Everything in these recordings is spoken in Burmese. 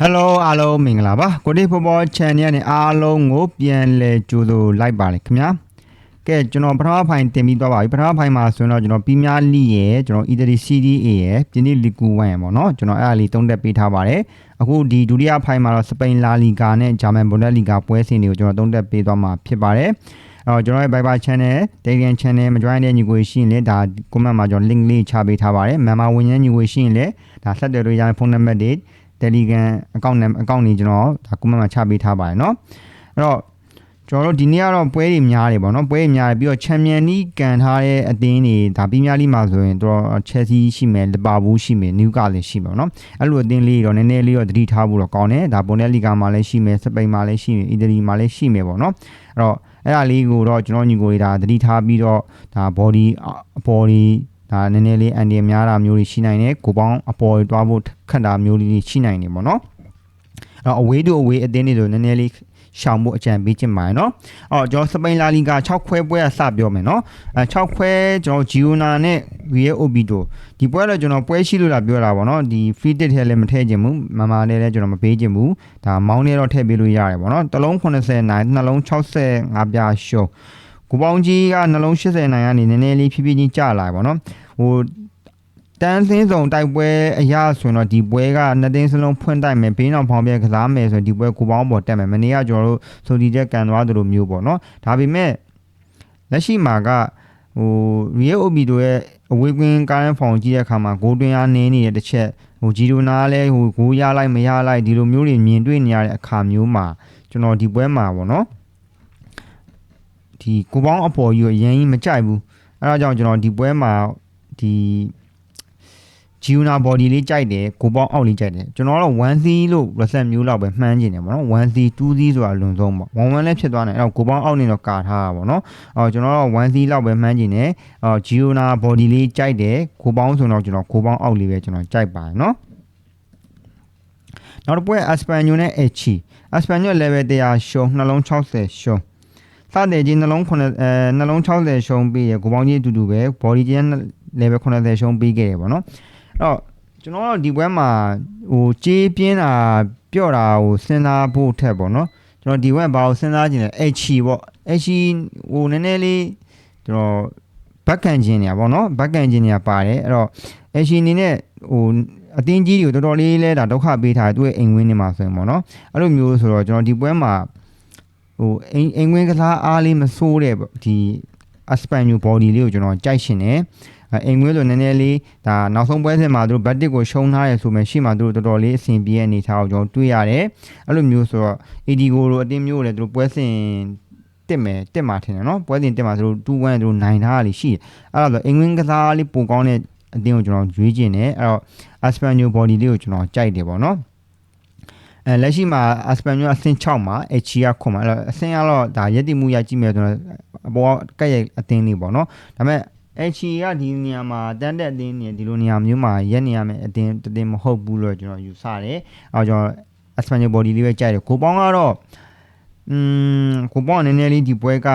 Hello အားလုံးမင်္ဂလာပါကိုတိဖော်ဖော် channel နဲ့အားလုံးကိုပြန်လဲကြိုးဆိုလိုက်ပါလေခင်ဗျာကဲကျွန်တော်ပထမဖိုင်တင်ပြီးသွားပါပြီပထမဖိုင်မှာဆိုရင်တော့ကျွန်တော်ပီးများလိရဲ့ကျွန်တော် Italy CDA ရဲ့ပြင်းနေလီကူ1ရဲ့ပေါ့နော်ကျွန်တော်အဲ့ဒါလေးသုံးတက်ပေးထားပါတယ်အခုဒီဒုတိယဖိုင်မှာတော့စပိန်လာလီဂါနဲ့ဂျာမန်ဘွန်ဒက်လီဂါပွဲစဉ်တွေကိုကျွန်တော်သုံးတက်ပေးသွားမှာဖြစ်ပါတယ်အော်ကျွန်တော်ရဲ့ Viber channel Telegram channel မ join တဲ့ညီကိုရှိရင်လည်းဒါ comment မှာကျွန်တော် link လေးချပေးထားပါတယ်မြန်မာဝင်ရမ်းညီကိုရှိရင်လည်းဒါဆက်သွယ်လို့ရတဲ့ဖုန်းနံပါတ်တွေ Telegram account နဲ့ account နေကျွန်တော်ဒါ comment မှာချပေးထားပါတယ်เนาะအဲ့တော့ကျွန်တော်တို့ဒီနေ့ကတော့ပွဲတွေများတယ်ပေါ့နော်ပွဲတွေများတယ်ပြီးတော့ချန်ပီယံလိကန်ထားတဲ့အသင်းတွေဒါပီးများလိမှာဆိုရင်တော့ချယ်ဆီရှိမယ်လီဗာပူးရှိမယ်နယူကာလည်းရှိမယ်ပေါ့နော်အဲ့လိုအသင်းလေးတော့နည်းနည်းလေးတော့သတိထားဖို့တော့ကောင်းတယ်ဒါဘွန်ဒက်လီဂါမှာလည်းရှိမယ်စပိန်မှာလည်းရှိမယ်အီတလီမှာလည်းရှိမယ်ပေါ့နော်အဲ့တော့အဲ့ဒါလေးကိုတော့ကျွန်တော်ညီကိုတွေဒါသတိထားပြီးတော့ဒါ body အပေါ်ဒီ ဒါနည်းနည်းလေးအန်ဒီများတာမျိုးတွေရှိနိုင်တယ်ကိုပေါင်းအပေါ်တွားဖို့ခက်တာမျိုးလေးရှိနိုင်တယ်ပေါ့နော်အဲ့တော့အဝေးတို့အဝေးအသင်းတွေဆိုနည်းနည်းလေးရှောင်ဖို့အကြံပေးချင်ပါတယ်เนาะအော်ကျွန်တော်စပိန်လာလီဂါ6ခွဲပွဲကစပြောမယ်เนาะအဲ6ခွဲကျွန်တော်ဂျီယိုနာနဲ့ Real Obito ဒီပွဲတော့ကျွန်တော်ပွဲရှိလို့လာပြောတာပေါ့เนาะဒီ free date ထဲလည်းမထည့်ချင်ဘူးမမနဲ့လည်းကျွန်တော်မပေးချင်ဘူးဒါမောင်းနေတော့ထည့်ပေးလို့ရတယ်ပေါ့เนาะတစ်လုံး80နိုင်နှလုံး65ပြားရှုံး ကိုပေါင်းကြီးကနှလုံး80နိုင်ကနေနည်းနည်းလေးဖြည်းဖြည်းချင်းကျလာပါတော့ဟိုတန်းစင်းစုံတိုက်ပွဲအရာဆိုရင်တော့ဒီပွဲကနှစ်တင်းစလုံးဖွင့်တိုက်မယ်ဘေးနောက်ဖောင်းပြဲကစားမယ်ဆိုရင်ဒီပွဲကိုပေါင်းပေါ်တက်မယ်မနေ့ကကျွန်တော်တို့ဆိုဒီချက်ကန်သွားသလိုမျိုးပေါ့နော်ဒါပေမဲ့လက်ရှိမှာကဟို Real Obido ရဲ့အဝေးကွင်းကားရန်ဖောင်ကြည့်တဲ့အခါမှာဂိုးတွင်းအားနင်းနေတဲ့တစ်ချက်ဟိုဂျီဒိုနာလည်းဟိုဂိုးရလိုက်မရလိုက်ဒီလိုမျိုးတွေမြင်တွေ့နေရတဲ့အခါမျိုးမှာကျွန်တော်ဒီပွဲမှာပေါ့နော် ဒီကိုပေါင်းအပေါ်ကြီးကိုအရင်ကြီးမကြိုက်ဘူးအဲဒါကြောင့်ကျွန်တော်ဒီပွဲမှာဒီဂျီယူနာဘော်ဒီလေးကြိုက်တယ်ကိုပေါင်းအောက်လေးကြိုက်တယ်ကျွန်တော်ကတော့ 1C လို့ reset မျိုးလောက်ပဲမှန်းကျင်တယ်ပေါ့နော် 1C 2C ဆိုတာလွန်ဆုံးပေါ့11လည်းဖြစ်သွားတယ်အဲ့တော့ကိုပေါင်းအောက်နေတော့ကာထားတာပေါ့နော်အော်ကျွန်တော်ကတော့ 1C လောက်ပဲမှန်းကျင်တယ်အော်ဂျီယူနာဘော်ဒီလေးကြိုက်တယ်ကိုပေါင်းဆိုတော့ကျွန်တော်ကိုပေါင်းအောက်လေးပဲကျွန်တော်ကြိုက်ပါတယ်နော်နောက်တစ်ပွဲ Espanyol နဲ့ Echi Espanyol level 100ရှုံးနှလုံး60ရှုံး စတဲ့ကြီးနှလုံး9အဲနှလုံး60ရှုံးပြီးရကိုပေါင်းကြီးအတူတူပဲ body ကြီး level 80ရှုံးပြီးခဲ့တယ်ပေါ့နော်အဲ့တော့ကျွန်တော်တို့ဒီပွဲမှာဟိုကြေးပြင်းတာပြော့တာဟိုစဉ်းစားဖို့ထက်ပေါ့နော်ကျွန်တော်ဒီဘက်ဘာကိုစဉ်းစားကြည့်လဲ H ပေါ့ H ဟိုနည်းနည်းလေးကျွန်တော်ဘက်ကန်ခြင်းနေရပေါ့နော်ဘက်ကန်ခြင်းနေရပါတယ်အဲ့တော့ H အနေနဲ့ဟိုအတင်းကြီးတွေကိုတော်တော်လေးလဲဒါဒုက္ခပေးထားတယ်သူ့ရဲ့အိမ်ဝင်းနေမှာဆိုရင်ပေါ့နော်အဲ့လိုမျိုးဆိုတော့ကျွန်တော်ဒီပွဲမှာ ဟိုအိမ်အိမ်ဝင်းကစားအားလေးမဆိုးတဲ့ဒီ Aspaniel body လေးကိုကျွန်တော်ကြိုက်ရှင်တယ်အိမ်ငွေးလိုနည်းနည်းလေးဒါနောက်ဆုံးပွဲစဉ်မှာသူတို့ဘတ်တစ်ကိုရှုံးထားရဆိုမှရှိမှသူတို့တော်တော်လေးအဆင်ပြေတဲ့အနေထားကိုကျွန်တော်တွေ့ရတယ်အဲ့လိုမျိုးဆိုတော့ ADGO လိုအတင်းမျိုးလည်းသူတို့ပွဲစဉ်တက်မယ်တက်မှာထင်တယ်နော်ပွဲစဉ်တက်မှာသူတို့2-1သူတို့နိုင်ထားတာလေးရှိတယ်အဲ့ဒါဆိုအင်္ဂလန်ကစားလေးပုံကောင်းတဲ့အတင်းကိုကျွန်တော်ရွေးကျင်တယ်အဲ့တော့ Aspaniel body လေးကိုကျွန်တော်ကြိုက်တယ်ပေါ့နော် အဲလက်ရှိမှာ Aspaniel အဆင့်6မှာ H ကခွန်မှာအဲ့တော့အဆင့်ကတော့ဒါရက်တိမှုရကြည့်မယ်ဆိုတော့အပေါ်ကက်ရဲ့အတင်းလေးပေါ့နော်ဒါပေမဲ့အချီကဒီနေရာမှာတန်းတက်အတင်းနေဒီလိုနေရာမျိုးမှာရက်နေရမယ်အတင်းတတင်းမဟုတ်ဘူးလို့ကျွန်တော်ယူဆတယ်အဲကျွန်တော် Espanyol body လေးပဲကြိုက်တယ်ကိုပေါင်းကတော့อืมကိုပေါင်းနည်းနည်းလေးဒီပွဲက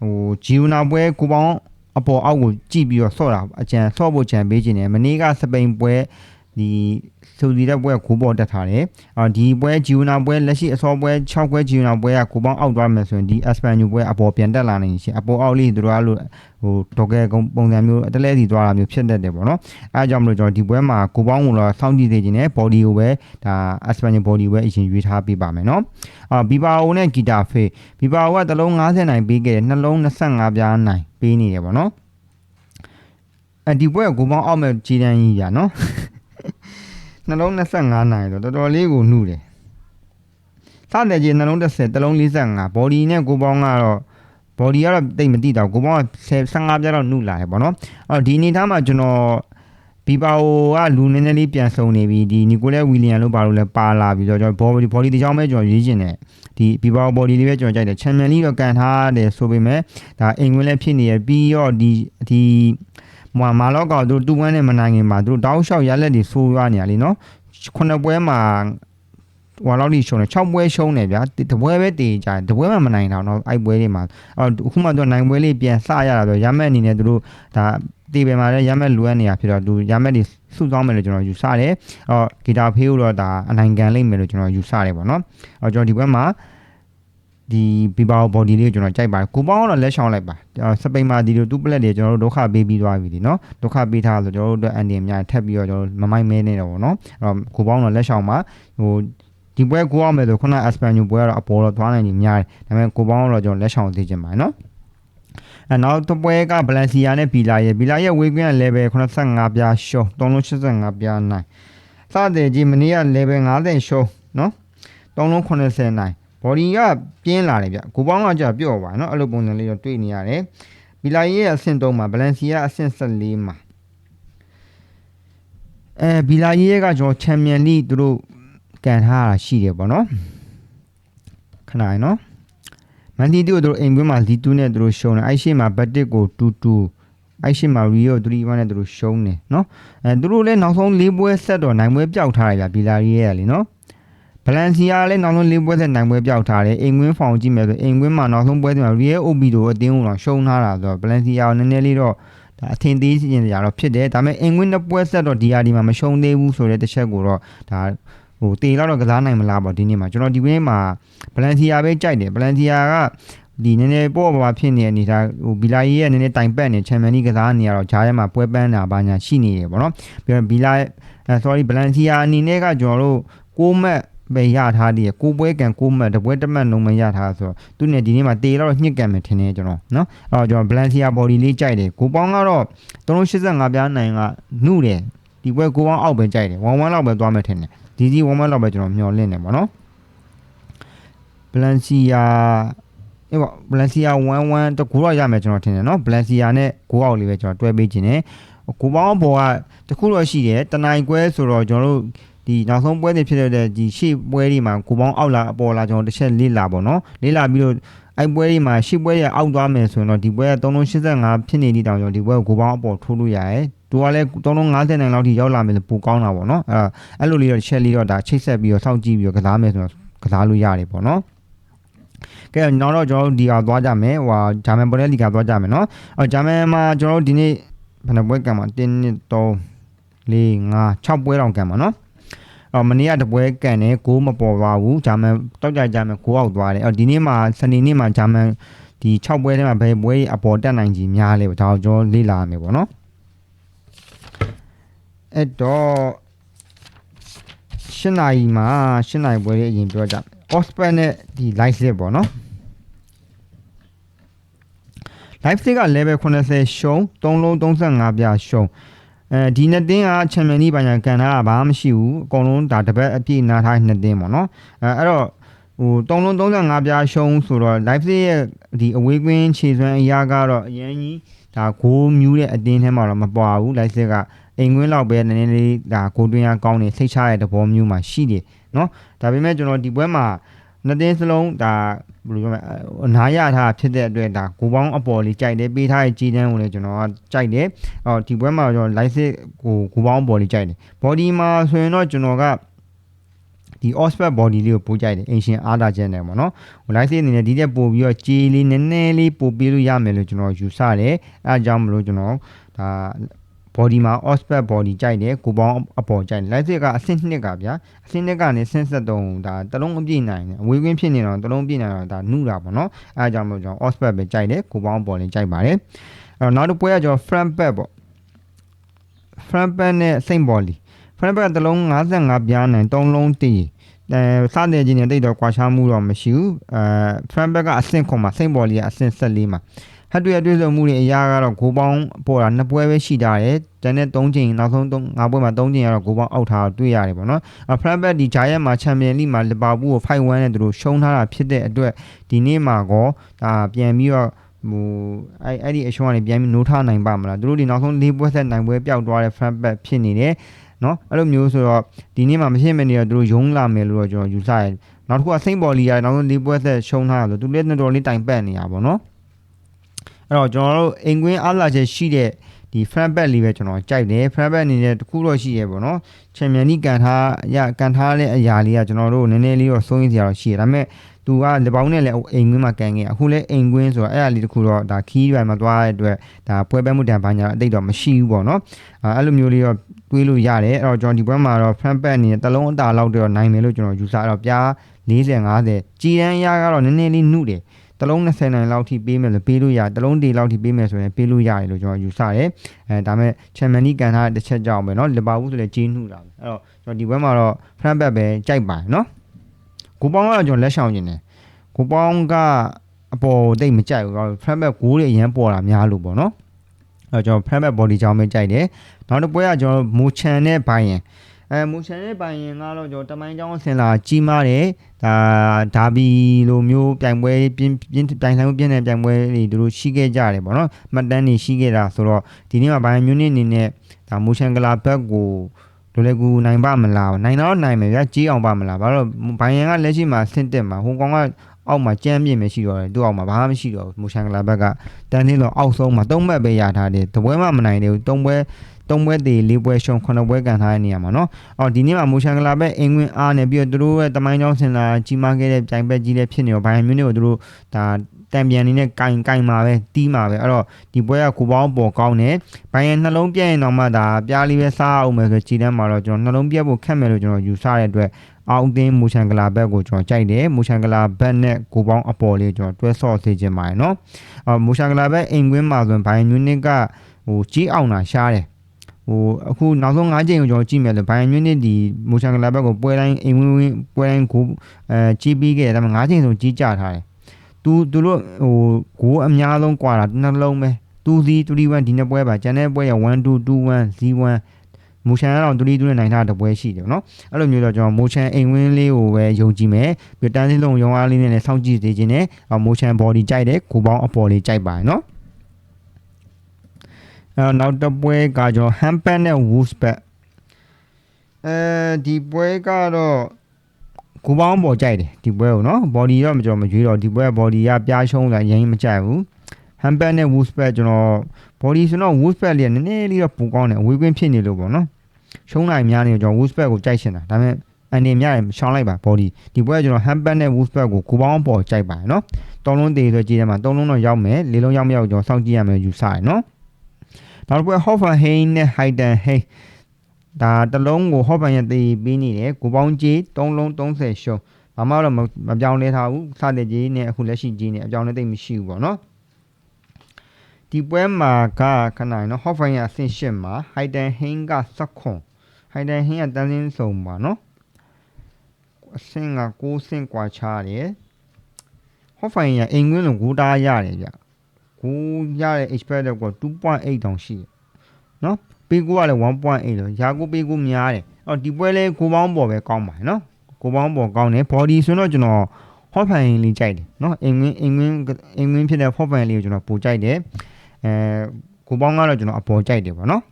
ဟိုဂျီယူနာပွဲကိုပေါင်းအပေါ်အောက်ကိုကြည့်ပြီးတော့ဆော့တာအကြံဆော့ဖို့ကြံပေးခြင်းတယ်မနေ့ကစပိန်ပွဲဒီ ဆိုဒီတဲ့ပွဲကိုပေါ်တက်ထားတယ်အော်ဒီပွဲဂျီယူနာပွဲလက်ရှိအစောပွဲ6ပွဲဂျီယူနာပွဲကကိုပေါင်းအောက်သွားမယ်ဆိုရင်ဒီ Espanyol ပွဲအပေါ်ပြန်တက်လာနိုင်ရှင်အပေါ်အောက်လေးတို့ကလို့ဟိုဒေါကဲပုံစံမျိုးတလဲစီသွားတာမျိုးဖြစ်တတ်တယ်ပေါ့နော်အဲအကြောင့်မလို့ကျွန်တော်ဒီပွဲမှာကိုပေါင်းကိုတော့စောင့်ကြည့်သေးခြင်းနဲ့ body ကိုပဲဒါ Espanyol body ပဲအရင်ရွေးထားပေးပါမယ်နော်အာဘီဘာအိုနဲ့ဂီတာဖေးဘီဘာအိုကတလုံး90နိုင်ပေးခဲ့တယ်နှလုံး25ပြားနိုင်ပေးနေတယ်ပေါ့နော်အဲဒီပွဲကကိုပေါင်းအောက်မဲ့ကြီးတန်းကြီးရနော် နှလုံး25နိုင်တော့တော်တော်လေးကိုနှုတယ်စတဲ့ကြီးနှလုံး30တလုံး45 body နဲ့ကိုပေါင်းကတော့ body ကတော့တိတ်မတိတော့ကိုပေါင်းက15ပြားတော့နှုလာတယ်ပေါ့နော်အော်ဒီအနေထားမှာကျွန်တော်ဘီပါအိုကလူနည်းနည်းလေးပြန်ဆုံနေပြီဒီနီကိုလဲဝီလီယံလို့ပါလို့လဲပါလာပြီးတော့ကျွန်တော် body body တကြောင်ပဲကျွန်တော်ရေးချင်တယ်ဒီဘီပါအို body လေးပဲကျွန်တော်ကြိုက်တယ်ချန်ပီယံလိတော့ကန်ထားတယ်ဆိုပေမဲ့ဒါအိမ်ဝင်လည်းဖြစ်နေရပြီးတော့ဒီဒီ မာမာလော့ကောက်သူတူဝမ်းနဲ့မနိုင်ခင်မှာသူတောက်လျှောက်ရလက်တွေဆိုးရနေရလीနော်ခုနှစ်ပွဲမှာဟိုလောက်ထိရှုံးတယ်6ပွဲရှုံးတယ်ဗျာတပွဲပဲတည်ကြတယ်တပွဲမှမနိုင်တော့တော့အဲ့ပွဲတွေမှာအော်ခုမှသူနိုင်ပွဲလေးပြန်စရတာဆိုရမဲ့အနေနဲ့သူတို့ဒါတေဘယ်မှာလည်းရမက်လိုအပ်နေတာဖြစ်တော့သူရမက်တွေစုဆောင်းမယ်လို့ကျွန်တော်ယူဆတယ်အော်ဂီတာဖေးကိုတော့ဒါအနိုင်ကန်လိမ့်မယ်လို့ကျွန်တော်ယူဆတယ်ပေါ့နော်အော်ကျွန်တော်ဒီဘက်မှာ ဒီဘီဘာဘော်ဒီလေးကိုကျွန်တော်ကြိုက်ပါတယ်ကိုပေါင်းတော့လက်ရှောင်းလိုက်ပါအော်စပိန်မှာဒီလိုတူပလက်တွေကျွန်တော်တို့ဒုက္ခပေးပြီးသွားပြီဒီနော်ဒုက္ခပေးထားဆိုကျွန်တော်တို့အတွက်အန်ဒီအများထပ်ပြီးတော့ကျွန်တော်မမိုက်မဲနေတယ်ပေါ့နော်အဲ့တော့ကိုပေါင်းတော့လက်ရှောင်းပါဟိုဒီပွဲကိုအောင်မယ်ဆိုခုနအစပန်ညူပွဲကတော့အပေါ်တော့သွားနိုင်နေများတယ်ဒါပေမဲ့ကိုပေါင်းတော့ကျွန်တော်လက်ရှောင်းသေးချင်ပါတယ်နော်အဲနောက်တစ်ပွဲကဘလန်စီယာနဲ့ဘီလာရဲ့ဘီလာရဲ့ဝေးကွင်း level 85ပြားရှုံး385ပြားနိုင်စတဲ့ကြီးမနေ့က level 90ရှုံးနော်380နိုင် body ကပြင်းလာတယ်ဗျကိုပေါင်းကကြာပြော့ပါနော်အဲ့လိုပုံစံလေးတော့တွေ့နေရတယ်ဘီလာရဲ့အဆင့်3မှာဘလန်စီယာအဆင့်14မှာအဲဘီလာရဲ့ကကျွန်တော်ချန်ပီယံလိသူတို့ကန်ထားတာရှိတယ်ပေါ့နော်ခဏရနော်မန်တီတူတို့အိမ်ကွင်းမှာလီတူနဲ့သူတို့ရှုံးတယ်အဲ့ရှိမှာဘတ်တစ်ကို22အဲ့ရှိမှာရီယို3-1နဲ့သူတို့ရှုံးတယ်နော်အဲသူတို့လည်းနောက်ဆုံး၄ပွဲဆက်တော့နိုင်ပွဲပျောက်ထားတယ်ဗျဘီလာရဲ့ကလीနော် ဘလန်စီယာလည်းနောက်ဆုံး၄ပွဲဆက်နိုင်ပွဲပျောက်ထားတယ်အိမ်ကွင်းဖောင်ကြည့်မယ်ဆိုအိမ်ကွင်းမှာနောက်ဆုံးပွဲတွေမှာရီယိုအိုဘီတို့အတင်းကိုတော့ရှုံးထားတာဆိုတော့ဘလန်စီယာကိုနည်းနည်းလေးတော့ဒါအထင်သေးခြင်းကြတော့ဖြစ်တယ်ဒါပေမဲ့အိမ်ကွင်းတစ်ပွဲဆက်တော့ဒီဟာဒီမှာမရှုံးသေးဘူးဆိုတဲ့တစ်ချက်ကိုတော့ဒါဟိုတေလောက်တော့ကစားနိုင်မလားပေါ့ဒီနေ့မှာကျွန်တော်ဒီဝင်းမှာဘလန်စီယာပဲကြိုက်တယ်ဘလန်စီယာကဒီနည်းနည်းပေါ့ပါဖြစ်နေတဲ့အနေဒါဟိုဘီလာကြီးရဲ့နည်းနည်းတိုင်ပတ်နေချန်ပီယံလိကစားနေရတော့ဂျားထဲမှာပွဲပန်းတာဘာညာရှိနေတယ်ပေါ့နော်ပြီးတော့ဘီလာအဲ sorry ဘလန်စီယာအနေနဲ့ကကျွန်တော်တို့6မှတ် ပဲရထားတယ်ကိုပွဲကန်6မှတ်တပွဲတစ်မှတ်လုံးမရထားဆိုတော့သူနဲ့ဒီနေ့မှာတေတော့ညှစ်ကန်မယ်ထင်တယ်ကျွန်တော်နော်အဲ့တော့ကျွန်တော်ဘလန်စီယာ body လေးကြိုက်တယ်ကိုပေါင်းကတော့385ပြားနိုင်ကနှုတယ်ဒီပွဲကိုပေါင်းအောက်ပဲကြိုက်တယ်1 1လောက်ပဲသွားမယ်ထင်တယ်ဒီဒီ1 1လောက်ပဲကျွန်တော်မျှော်လင့်နေပါနော်ဘလန်စီယာအေးပေါ့ဘလန်စီယာ11တကူတော့ရမယ်ကျွန်တော်ထင်တယ်နော်ဘလန်စီယာနဲ့6အောက်လေးပဲကျွန်တော်တွဲပေးခြင်းတယ်ကိုပေါင်းဘောကတခုတော့ရှိတယ်တနိုင်ကွဲဆိုတော့ကျွန်တော်တို့ ဒီနောက်ဆုံးပွဲတွေဖြစ်တဲ့ဒီရှေ့ပွဲတွေမှာကိုပေါင်းအောက်လာအပေါ်လာကျွန်တော်တစ်ချက်လေးလာပေါ့နော်လေးလာပြီးတော့အဲ့ပွဲတွေမှာရှေ့ပွဲတွေအောက်သွားမယ်ဆိုရင်တော့ဒီပွဲက385ဖြစ်နေသည့်တောင်ကျွန်တော်ဒီပွဲကိုကိုပေါင်းအပေါ်ထိုးလို့ရတယ်သူကလည်း350နိုင်လောက်ထိရောက်လာမယ်လို့ပိုကောင်းတာပေါ့နော်အဲ့အဲ့လိုလေးတော့ချက်လေးတော့ဒါချိတ်ဆက်ပြီးတော့စောင့်ကြည့်ပြီးတော့ကစားမယ်ဆိုတော့ကစားလို့ရတယ်ပေါ့နော်ကဲနောက်တော့ကျွန်တော်တို့ဒီကသွားကြမယ်ဟိုဂျာမန်ပေါ်တဲ့လီကသွားကြမယ်เนาะအော်ဂျာမန်မှာကျွန်တော်တို့ဒီနေ့ဘယ်နှပွဲကံမှာ1 2 3 4 5 6ပွဲတောင်ကံမှာเนาะ အော်မနေ့ကတပွဲကန်တယ်ဂိုးမပေါ်ပါဘူးဂျာမန်တောက်ကြဂျာမန်ဂိုးအောက်သွားတယ်အော်ဒီနေ့မှာစနေနေ့မှာဂျာမန်ဒီ6ပွဲထဲမှာဘယ်ပွဲအပေါ်တက်နိုင်ကြီးများလဲပေါ့ဒါကိုကျွန်တော်လေ့လာရမယ်ပေါ့နော်အဲ့တော့ရှင်းနိုင်မှာရှင်းနိုင်ပွဲလေးအရင်ပြောကြမယ် Ospan နဲ့ဒီ live set ပေါ့နော် live set က level 80ရှုံး3လုံး35ပြရှုံး အဲဒီနှစ်တင်းကချန်ပီယံလိပိုင်းကန်တာကဘာမှမရှိဘူးအကုန်လုံးဒါတပတ်အပြည့်နားထားနှစ်တင်းပေါ့နော်အဲအဲ့တော့ဟို3လုံး35ပြားရှုံးဆိုတော့ live play ရဲ့ဒီအဝေးကွင်းခြေစွမ်းအရာကတော့အရင်ကြီးဒါဂိုးမြူးတဲ့အတင်းထဲမှာတော့မပွားဘူး live play ကအိမ်ကွင်းလောက်ပဲနည်းနည်းလေးဒါဂိုးတွင်းရကောင်းနေစိတ်ချရတဲ့သဘောမျိုးမှာရှိတယ်နော်ဒါပေမဲ့ကျွန်တော်ဒီပွဲမှာ နှစ်တင်းစလုံးဒါဘယ်လိုပြောမလဲအနာရထားဖြစ်တဲ့အတွက်ဒါကိုပေါင်းအပေါ်လေးကြိုက်တယ်ပေးထားတဲ့ကြီးတန်းကိုလည်းကျွန်တော်ကကြိုက်တယ်အော်ဒီပွဲမှာကျွန်တော် live set ကိုကိုပေါင်းပေါ်လေးကြိုက်တယ် body မှာဆိုရင်တော့ကျွန်တော်ကဒီ ospec body လေးကိုပို့ကြိုက်တယ်အင်ရှင်အားတာချက်နဲ့ပေါ့နော်ဟို live set အနေနဲ့ဒီတက်ပို့ပြီးတော့ကြေးလေးနည်းနည်းလေးပို့ပေးလို့ရမယ်လို့ကျွန်တော်ယူဆတယ်အဲအကြောင်းမလို့ကျွန်တော်ဒါ body မှာ ospec body ကြိုက်တယ်ကိုပေါင်းအပေါ်ကြိုက်တယ် live set ကအဆင့်2ကဗျာအဆင့်2ကနေဆင့်73ဒါတလုံးအပြည့်နိုင်တယ်အဝေးကွင်းဖြစ်နေတော့တလုံးပြည့်နိုင်တော့ဒါနှုတာပေါ့နော်အဲအကြောင်းမလို့ကျွန်တော် ospec ပဲကြိုက်တယ်ကိုပေါင်းအပေါ်လေးကြိုက်ပါတယ်အဲ့တော့နောက်တစ်ပွဲကကျွန်တော် front back ပေါ့ front back နဲ့ saint body front back တလုံး55ပြားနိုင်3လုံးတည်အဲစတဲ့ချင်းနဲ့တိတ်တော့ကွာခြားမှုတော့မရှိဘူးအဲ front back ကအဆင့်ခွန်မှာ saint body ကအဆင့်14မှာ ဟတ်တွေအတွေ့အကြုံမှုတွေအရာကတော့ဂိုးပေါင်းပေါ်တာနှစ်ပွဲပဲရှိတာတယ်တန်တဲ့3ချိန်နောက်ဆုံး3 5ပွဲမှာ3ချိန်ကတော့ဂိုးပေါင်းအောက်ထားတွေ့ရတယ်ပေါ့နော်အဖရန်ဘက်ဒီဂျာယက်မှာချန်ပီယံလိမှာလီဗာပူးကို5-1နဲ့သူတို့ရှုံးထားတာဖြစ်တဲ့အတွက်ဒီနေ့မှာကောဒါပြန်ပြီးတော့ဟိုအဲ့အဲ့ဒီအရှုံးကနေပြန်ပြီးနိုးထားနိုင်ပါမလားသူတို့ဒီနောက်ဆုံး၄ပွဲဆက်နိုင်ပွဲပျောက်သွားတဲ့ front back ဖြစ်နေတယ်နော်အဲ့လိုမျိုးဆိုတော့ဒီနေ့မှာမဖြစ်မနေတော့သူတို့ယုံလာမယ်လို့တော့ကျွန်တော်ယူဆရတယ်နောက်တစ်ခုကစိမ့်ဘော်လီကနောက်ဆုံး၄ပွဲဆက်ရှုံးထားရလို့သူလည်းတော်တော်လေးတိုင်ပတ်နေရပါတော့နော် အဲ့တော့ကျွန်တော်တို့အိမ်ကွင်းအားလာချက်ရှိတဲ့ဒီ front back လေးပဲကျွန်တော်ကြိုက်တယ် front back အနေနဲ့တခုတော့ရှိရပေါ့နော်ချန်ပီယံလိကန်ထားရကန်ထားတဲ့အရာလေးကကျွန်တော်တို့နည်းနည်းလေးတော့စိုးရင်စရာတော့ရှိရဒါပေမဲ့သူကလက်ပေါင်းနဲ့လည်းအိမ်ကွင်းမှာကန်ခဲ့အခုလည်းအိမ်ကွင်းဆိုတော့အဲ့အရာလေးတစ်ခုတော့ဒါခီးရွယ်မှာသွားတဲ့အတွက်ဒါပွဲပဲမှုတန်ဘာညာအတိတ်တော့မရှိဘူးပေါ့နော်အဲ့လိုမျိုးလေးတော့တွေးလို့ရတယ်အဲ့တော့ကျွန်တော်ဒီပွဲမှာတော့ front back အနေနဲ့တလုံးအတာလောက်တော့နိုင်မယ်လို့ကျွန်တော်ယူဆတော့ပြား40 50ကြီးတန်းရကတော့နည်းနည်းလေးနှုတယ် တလုံး20နိုင်လောက်ထိပေးမယ်လို့ပေးလို့ရတလုံးဒီလောက်ထိပေးမယ်ဆိုရင်ပေးလို့ရတယ်လို့ကျွန်တော်ယူဆတယ်အဲဒါမဲ့ချန်မန်နီကန်ထားတဲ့တစ်ချက်ကြောင့်ပဲเนาะလီဗာပူးဆိုလည်းကြီးနှုတာပဲအဲ့တော့ကျွန်တော်ဒီဘက်မှာတော့ front back ပဲကြိုက်ပါတယ်เนาะကိုပေါင်းကတော့ကျွန်တော်လက်ရှောင်နေတယ်ကိုပေါင်းကအပေါ်တိတ်မကြိုက်ဘူး front back ဂိုးတွေအရင်ပေါ်တာများလို့ပေါ့เนาะအဲ့တော့ကျွန်တော် front back body ကြောင်းပဲကြိုက်တယ်နောက်တစ်ပွဲကကျွန်တော်မူချန်နဲ့ဘိုင်ယန် အဲမူချန်နဲ့ဘိုင်ယန်ကတော့ကျွန်တော်တမိုင်းချောင်းဆင်လာကြီးမားတယ်ဒါဒါဘီလိုမျိုးပြိုင်ပွဲပြင်းပြင်းပြိုင်ဆိုင်မှုပြင်းတဲ့ပြိုင်ပွဲတွေတို့ရှိခဲ့ကြတယ်ပေါ့နော်မှတ်တမ်းတွေရှိခဲ့တာဆိုတော့ဒီနေ့မှာဘိုင်ယန်မြူနစ်အနေနဲ့ဒါမူချန်ကလာဘက်ကိုလိုလေကူနိုင်ပါမလားနိုင်တော့နိုင်မယ်ဗျာကြီးအောင်ပါမလားဘာလို့ဘိုင်ယန်ကလက်ရှိမှာဆင့်တက်မှာဟိုကောင်ကအောက်မှာကြမ်းပြင်းပဲရှိတော့တယ်သူ့အောက်မှာဘာမှမရှိတော့ဘူးမူချန်ကလာဘက်ကတန်းသေးတော့အောက်ဆုံးမှာ၃မှတ်ပဲရထားတယ်တပွဲမှမနိုင်သေးဘူး၃ပွဲ 3ပွဲသေး4ပွဲရှုံး9ပွဲကန်ထားတဲ့နေရာမှာနော်အော်ဒီနေ့မှာမိုရှန်ဂလာပဲအင်္ဂွင်အားနဲ့ပြီးတော့သူတို့ရဲ့တမိုင်းကြောင်းစင်လာကြီးမားခဲ့တဲ့ပြိုင်ဘက်ကြီးလည်းဖြစ်နေတော့ဘိုင်ယန်မြူးနစ်ကိုသူတို့ဒါတံပြန်နေနဲ့ကင်ကင်မှာပဲတီးမှာပဲအဲ့တော့ဒီပွဲကကိုပေါင်းပေါ်ကောင်းတယ်ဘိုင်ယန်နှလုံးပြက်ရင်တော့မှဒါပြားလေးပဲစားအောင်မယ်ဆိုခြေတန်းမှာတော့ကျွန်တော်နှလုံးပြက်ဖို့ခက်မယ်လို့ကျွန်တော်ယူဆတဲ့အတွက်အောင်သိန်းမိုရှန်ဂလာဘက်ကိုကျွန်တော်ကြိုက်တယ်မိုရှန်ဂလာဘက်နဲ့ကိုပေါင်းအပေါ်လေးကျွန်တော်တွဲဆော့စေခြင်းပါတယ်နော်အော်မိုရှန်ဂလာဘက်အိမ်ကွင်းမှာဆိုရင်ဘိုင်မြူးနစ်ကဟိုကြီးအောင်တာရှားတယ် ဟိုအခုနောက်ဆုံး၅ချိန်ကိုကျွန်တော်ကြည့်မယ်လို့ဘိုင်ယန်မြူနစ်ဒီမိုချန်ကလာဘက်ကိုပွဲတိုင်းအိမ်ဝင်းဝင်းပွဲတိုင်းကိုအဲကြီးပြီးခဲ့တယ်ဒါပေမဲ့၅ချိန်ဆိုကြီးကြထားတယ်သူသူတို့ဟိုဂိုးအများဆုံးกว่าတာနှလုံးပဲ2 3 1ဒီနှစ်ပွဲပါကျန်တဲ့ပွဲရ1 2 2 1 0 1မိုချန်ကတော့တူလီတူနဲ့နိုင်ထားတဲ့ပွဲရှိတယ်နော်အဲ့လိုမျိုးတော့ကျွန်တော်မိုချန်အိမ်ဝင်းလေးကိုပဲယုံကြည်မယ်ပြီးတန်းစင်းလုံးရောအားလေးနဲ့လည်းစောင့်ကြည့်သေးခြင်းနဲ့မိုချန် body ကြိုက်တယ်ကိုပေါင်းအပေါ်လေးကြိုက်ပါတယ်နော် အဲနောက်တစ်ပွဲကကျွန်တော် Hampan နဲ့ Wolfsburg အဲဒီပွဲကတော့ကိုပေါင်းပေါ်ကြိုက်တယ်ဒီပွဲကိုနော် body တော့မကြော်မကြွေးတော့ဒီပွဲက body ကပြားရှုံးလာရင်မကြိုက်ဘူး Hampan နဲ့ Wolfsburg ကျွန်တော် body ဆိုတော့ Wolfsburg လေးကနည်းနည်းလေးတော့ပူကောင်းတယ်အဝေးကွင်းဖြစ်နေလို့ပေါ့နော်ရှုံးနိုင်များနေကျွန်တော် Wolfsburg ကိုကြိုက်ချင်တာဒါပေမဲ့အနေများရင်ရှောင်းလိုက်ပါ body ဒီပွဲကကျွန်တော် Hampan နဲ့ Wolfsburg ကိုကိုပေါင်းပေါ်ကြိုက်ပါတယ်နော်သုံးလုံးသေးဆိုကြည့်တယ်မှာသုံးလုံးတော့ရောက်မယ်လေးလုံးရောက်မရောက်ကျွန်တော်စောင့်ကြည့်ရမယ်ယူဆရယ်နော် နောက်တစ်ပွဲ Hoffenheim နဲ့ Heidenheim ဒါတလုံးကို Hoffenheim ရဲ့တေးပြီးနေတယ်ကိုပေါင်းကြီး3လုံး30ရှုံးဘာမှတော့မပြောင်းလဲထားဘူးစတဲ့ကြီးနဲ့အခုလက်ရှိကြီးနဲ့အပြောင်းလဲသိမ့်မရှိဘူးပေါ့နော်ဒီပွဲမှာကခဏနော် Hoffenheim အဆင့်ရှစ်မှာ Heidenheim က7ခွန် Heidenheim ကတန်းစင်းစုံပါနော်အဆင့်က6ဆင့်กว่าချတယ် Hoffenheim ကအိမ်ကွင်းလုံးဂိုးတားရတယ်ဗျ ကိုရတဲ့ expert က2.8တောင်ရှိတယ်နော်ပေးကိုကလည်း1.8လို့ရာကိုပေးကိုများတယ်အော်ဒီပွဲလဲကိုပေါင်းပေါ်ပဲကောင်းပါတယ်နော်ကိုပေါင်းပေါ်ကောင်းတယ် body ဆိုတော့ကျွန်တော် Hoffenheim လေးကြိုက်တယ်နော်အင်ငင်းအင်ငင်းအင်ငင်းဖြစ်တဲ့ Hoffenheim လေးကိုကျွန်တော်ပိုကြိုက်တယ်အဲကိုပေါင်းကတော့ကျွန်တော်အပေါ်ကြိုက်တယ်ပေါ့နော်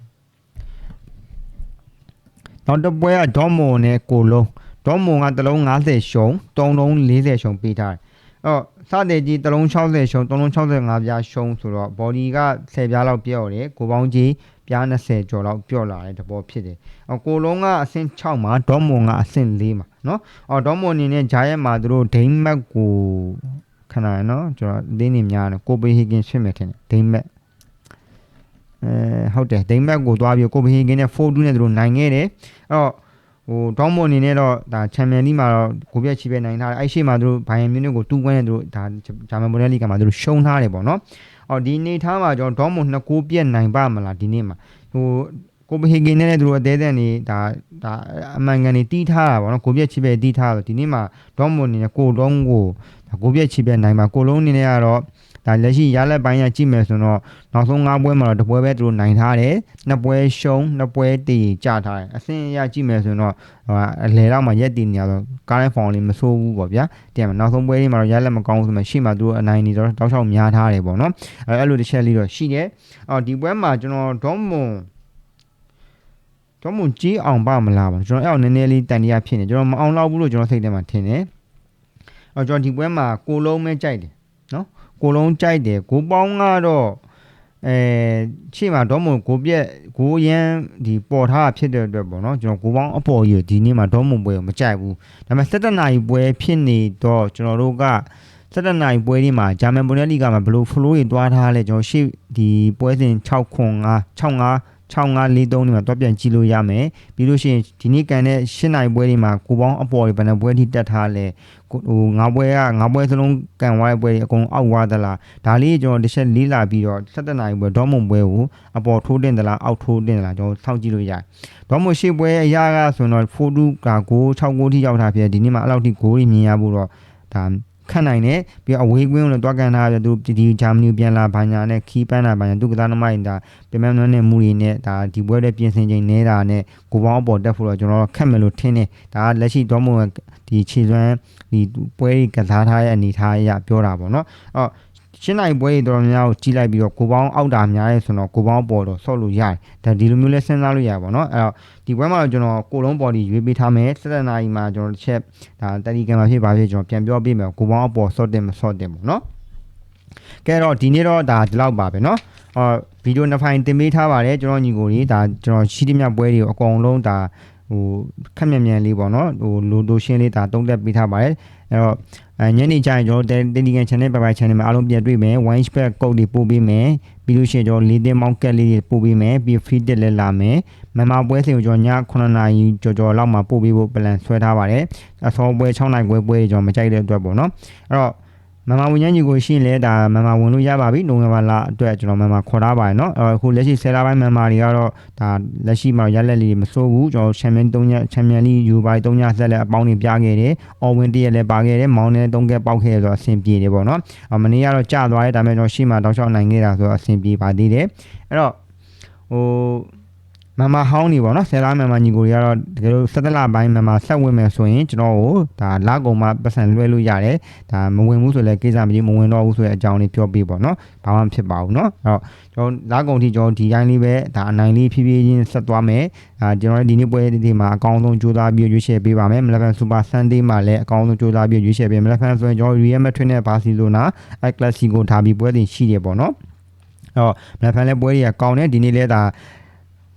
နောက်တစ်ပွဲကဒေါ်မွန်နဲ့ကိုလုံးဒေါ်မွန်ကတလုံး90ရှုံ3လုံး40ရှုံပေးထားတယ်အော် စတဲ့ကြီးတလုံး60ရှုံ3လုံး65ပြားရှုံဆိုတော့ body က10ပြားလောက်ပြော့တယ်ကိုပေါင်းကြီးပြား20ကျော်လောက်ပြော့လာတဲ့သဘောဖြစ်တယ်။အော်ကိုလုံးကအဆင့်6မှာဒေါမွန်ကအဆင့်4မှာနော်။အော်ဒေါမွန်အနေနဲ့ဂျာရက်မှာသူတို့ဒိန်းမက်ကိုခဏနော်ကျွန်တော်လင်းနေများတယ်ကိုပေဟီဂင်ဖြစ်မယ်ထင်တယ်ဒိန်းမက်အဲဟုတ်တယ်ဒိန်းမက်ကိုသွားပြီးကိုပေဟီဂင်နဲ့4-2နဲ့သူတို့နိုင်ခဲ့တယ်။အော် ဟိုဒေါမွန်အနေနဲ့တော့ဒါချန်ပီယံလိမှာတော့ကိုပြက်ချီပဲနိုင်ထားတယ်အဲ့ရှိမှာသူတို့ဘိုင်ယန်မြူးနစ်ကိုတူးကွန်းနဲ့သူတို့ဒါဂျာမန်ဘွန်ဒယ်လီဂါမှာသူတို့ရှုံးထားတယ်ပေါ့နော်အော်ဒီနေထားမှာကျွန်တော်ဒေါမွန်နှစ်ကိုပြက်နိုင်ပါမလားဒီနေ့မှာဟိုကိုပဟေဂင်နဲ့သူတို့အသေးသက်နေဒါဒါအမှန်ကန်နေတီးထားတာပေါ့နော်ကိုပြက်ချီပဲတီးထားတော့ဒီနေ့မှာဒေါမွန်အနေနဲ့ကိုလုံးကိုကိုပြက်ချီပဲနိုင်ပါကိုလုံးအနေနဲ့ကတော့ ဒါလက်ရှိရလက်ပိုင်းရကြည့်မယ်ဆိုတော့နောက်ဆုံး၅ပွဲမှာတော့တစ်ပွဲပဲသူတို့နိုင်ထားတယ်နှစ်ပွဲရှုံးနှစ်ပွဲတည်ကြထားတယ်အဆင့်အရကြည့်မယ်ဆိုတော့အလဲတော့မှရက်တည်နေရတော့ကားတိုင်းဖောင်လေးမဆိုးဘူးပေါ့ဗျာတင်မနောက်ဆုံးပွဲလေးမှာတော့ရလက်မကောင်းဆိုမှရှေ့မှာသူတို့အနိုင်နေတော့တောက်ချောက်များထားတယ်ပေါ့နော်အဲအဲ့လိုတစ်ချက်လေးတော့ရှိတယ်အော်ဒီပွဲမှာကျွန်တော်ဒေါမွန်ဒေါမွန်ကြီးအောင်ပါမလားပါကျွန်တော်အဲ့အောင်နည်းနည်းလေးတန်တရားဖြစ်နေကျွန်တော်မအောင်လောက်ဘူးလို့ကျွန်တော်စိတ်ထဲမှာထင်တယ်အော်ကျွန်တော်ဒီပွဲမှာကိုလုံးမဲကြိုက်တယ်နော် ကိုလုံးကြိုက်တယ်ကိုပေါင်းကတော့အဲရှေ့မှာဒေါမွန်ကိုပြက်ကိုရန်ဒီပေါ်ထားတာဖြစ်တဲ့အတွက်ပေါ့နော်ကျွန်တော်ကိုပေါင်းအပေါ်ကြီးကိုဒီနေ့မှာဒေါမွန်ပွဲကိုမကြိုက်ဘူးဒါပေမဲ့17နာရီပွဲဖြစ်နေတော့ကျွန်တော်တို့က17နာရီပွဲဒီမှာဂျာမန်ဘွန်ဒလီဂါမှာဘယ်လို flow တွေတွားထားလဲကျွန်တော်ရှေ့ဒီပွဲစဉ်6ခွန်5 65 6543ဒီမှာတွားပြန်ကြည့်လို့ရမယ်ပြီးလို့ရှိရင်ဒီနေ့ကန်တဲ့8နိုင်ပွဲတွေမှာကိုပေါင်းအပေါ်တွေဘယ်နှပွဲထိတက်ထားလဲကိုဟိုငါးပွဲကငါးပွဲစလုံးကန်သွားတဲ့ပွဲတွေအကုန်အောက်သွားသလားဒါလေးကျွန်တော်တစ်ချက်လေးလာပြီးတော့17နိုင်ပွဲဒေါမွန်ပွဲကိုအပေါ်ထိုးတင်သလားအောက်ထိုးတင်သလားကျွန်တော်စောင့်ကြည့်လို့ရတယ်ဒေါမွန်ရှေ့ပွဲအရာကဆိုတော့4-2က9 6 9ထိရောက်တာဖြစ်တယ်ဒီနေ့မှာအဲ့လောက်ထိဂိုးတွေမြင်ရဖို့တော့ဒါ ခန့်နိုင်တယ်ပြီးတော့အဝေးကွင်းကိုလည်းတွားကန်ထားတယ်သူဒီဂျာမနီပြန်လာဘာညာနဲ့ခီးပန်းတာဘာညာသူကစားသမားတွေဒါပြန်မှန်းနဲ့မှုတွေနဲ့ဒါဒီပွဲတွေပြင်ဆင်ချိန်နေတာနဲ့ကိုပေါင်းအပေါ်တက်ဖို့တော့ကျွန်တော်တို့ခက်မယ်လို့ထင်တယ်ဒါကလက်ရှိဒေါမွန်ဒီခြေစွမ်းဒီပွဲတွေကစားထားတဲ့အနေထားအရပြောတာပေါ့နော်အော် ရှင်းနိုင်ပွဲတွေတော်တော်များများကိုကြီးလိုက်ပြီးတော့ကိုပေါင်းအောက်တာများရဲဆိုတော့ကိုပေါင်းပေါ်တော့ဆော့လို့ရတယ်ဒါဒီလိုမျိုးလဲစဉ်းစားလို့ရပါတော့အဲ့တော့ဒီပွဲမှာတော့ကျွန်တော်ကိုလုံးပေါ်ဒီရွေးပေးထားမယ်17နာရီမှာကျွန်တော်တစ်ချက်ဒါတတိကံမှာဖြစ်ပါဖြစ်ကျွန်တော်ပြန်ပြောပေးမယ်ကိုပေါင်းအပေါ်ဆော့တင်မဆော့တင်ပေါ့နော်ကဲတော့ဒီနေ့တော့ဒါဒီလောက်ပါပဲနော်အော်ဗီဒီယိုနှစ်ဖိုင်တင်ပေးထားပါတယ်ကျွန်တော်ညီကိုကြီးဒါကျွန်တော်ရှိသမျှပွဲတွေကိုအကုန်လုံးဒါဟိုခက်မြန်မြန်လေးပေါ့နော်ဟိုလိုတိုရှင်းလေးဒါတုံးတက်ပေးထားပါတယ် အဲ့တော့အဲညနေကျရင်ကျွန်တော်တယ်လီဂန် channel ပိုင်ပိုင် channel မှာအားလုံးပြန်တွေ့မယ် one spec code တွေပို့ပေးမယ်ပြီးလို့ရှိရင်ကျွန်တော်လေးသိန်းမောင်းကက်လေးတွေပို့ပေးမယ်ပြီး free တက်လည်းလာမယ်မမပွဲစဉ်ကိုကျွန်တော်ည9နာရီကြော်ကြော်လောက်မှာပို့ပေးဖို့ plan ဆွဲထားပါတယ်အစောပွဲ6နိုင်ပွဲပွဲတွေကျွန်တော်မကြိုက်တဲ့အတွက်ပေါ့နော်အဲ့တော့ မမဝင်ညညီကိုရှိရင်လည်းဒါမမဝင်လို့ရပါပြီနိုဝင်ဘာလအတွက်ကျွန်တော်မမခေါ်ထားပါတယ်เนาะအခုလက်ရှိဆယ်လပိုင်းမမတွေကတော့ဒါလက်ရှိမှာရက်လက်လေးမစိုးဘူးကျွန်တော်ချန်ပီယံ3ညချန်ပီယံလိယူပါ3ညဆက်လက်အပေါင်းတွေပြခဲ့တယ်အော်ဝင်တရက်လည်းပါခဲ့တယ်မောင်းနဲ့3ကက်ပေါက်ခဲ့ဆိုတော့အဆင်ပြေတယ်ပေါ့เนาะမနေ့ကတော့ကြာသွားတယ်ဒါပေမဲ့ကျွန်တော်ရှိမှတောက်လျှောက်နိုင်ခဲ့တာဆိုတော့အဆင်ပြေပါသေးတယ်အဲ့တော့ဟို မမဟောင်းနေပေါ့နော်ဆယ်လားမမညီကိုတွေကတော့တကယ်လို့17လပိုင်းမမဆက်ဝင်မယ်ဆိုရင်ကျွန်တော်ကိုဒါလကုံမှာပတ်စံလွှဲလို့ရတယ်ဒါမဝင်ဘူးဆိုလည်းကိစ္စမကြီးမဝင်တော့ဘူးဆိုတဲ့အကြောင်းလေးပြောပြပေါ့နော်ဘာမှဖြစ်ပါဘူးနော်အဲ့တော့ကျွန်တော်လကုံထိကျွန်တော်ဒီတိုင်းလေးပဲဒါအနိုင်လေးဖြည်းဖြည်းချင်းဆက်သွားမယ်အာကျွန်တော်ဒီနေ့ပွဲဒီမှာအကောင်းဆုံးကြိုးစားပြီးရွေးချယ်ပေးပါမယ်မလဖန်စူပါဆန်ဒေးမှာလည်းအကောင်းဆုံးကြိုးစားပြီးရွေးချယ်ပေးမလဖန်ဆိုရင်ကျွန်တော်ရီယယ်မက်ထရစ်နဲ့ဘာစီလိုနာအဲကလပ်စီကိုထားပြီးပွဲတင်ရှိတယ်ပေါ့နော်အဲ့တော့မလဖန်လည်းပွဲတွေကကောင်းတယ်ဒီနေ့လည်းဒါ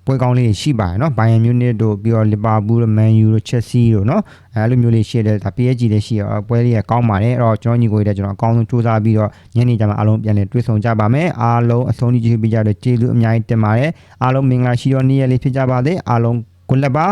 ပွဲကောင်းလေးရှိပါတယ်နော်ဘိုင်ယန်မြူနစ်တို့ပြီးတော့လီဗာပူးတို့မန်ယူတို့ချက်စီတို့နော်အဲလိုမျိုးလေးရှိတယ်ဒါ PSG လည်းရှိတော့ပွဲလေးကကောင်းပါတယ်အဲ့တော့ကျွန်တော်ညီကိုတွေကျွန်တော်အကောင်းဆုံးစူးစမ်းပြီးတော့ညနေကျမှအားလုံးပြန်လည်တွေ့ဆုံကြပါမယ်အားလုံးအဆုံးထိကြည့်ပေးကြတဲ့ကျေးဇူးအများကြီးတင်ပါတယ်အားလုံးမင်္ဂလာရှိသောနေ့ရက်လေးဖြစ်ကြပါစေအားလုံးကိုလက်ပါ